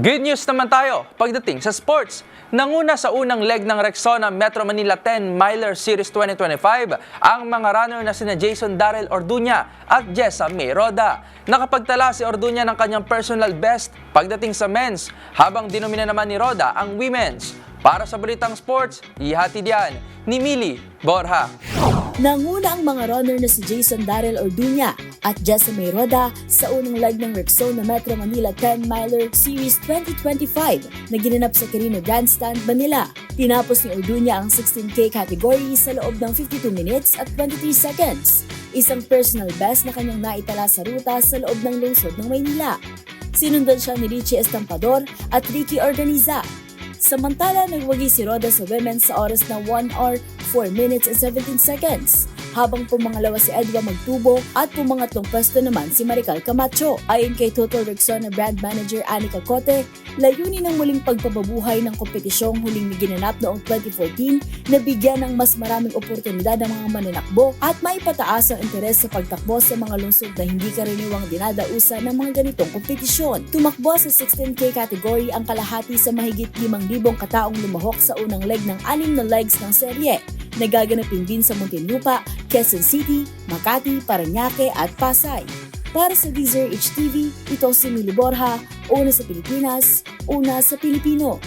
Good news naman tayo pagdating sa sports. Nanguna sa unang leg ng Rexona Metro Manila 10 Miler Series 2025 ang mga runner na sina Jason Darrell Orduña at Jessa May Roda. Nakapagtala si Orduña ng kanyang personal best pagdating sa men's habang dinomina naman ni Roda ang women's. Para sa Balitang Sports, ihatid yan ni Mili Borja. Nanguna ang mga runner na si Jason Darrell Orduña at Jessa May Roda sa unang leg ng Rexona Metro Manila 10 Miler Series 2025 na ginanap sa Carino Grandstand, Manila. Tinapos ni Orduña ang 16K category sa loob ng 52 minutes at 23 seconds. Isang personal best na kanyang naitala sa ruta sa loob ng lungsod ng Maynila. Sinundan siya ni Richie Estampador at Ricky Organiza Samantala, nagwagi si Roda sa women sa oras na 1 hour, 4 minutes and 17 seconds. Habang pumangalawa si Edwa Magtubo at pumangatlong pwesto naman si Marical Camacho. Ayon kay Total Rexona Brand Manager Anika Cote, layunin ng muling pagpapabuhay ng kompetisyong huling ginanap noong 2014 na bigyan ng mas maraming oportunidad ang mga mananakbo at maipataas ang interes sa pagtakbo sa mga lungsod na hindi karaniwang dinadausa ng mga ganitong kompetisyon. Tumakbo sa 16K category ang kalahati sa mahigit 5,000 kataong lumahok sa unang leg ng anim na legs ng serye. Nagaganapin din sa Muntinlupa, Quezon City, Makati, Paranaque at Pasay. Para sa Deezer HTV, ito si Mili Borja, una sa Pilipinas, una sa Pilipino.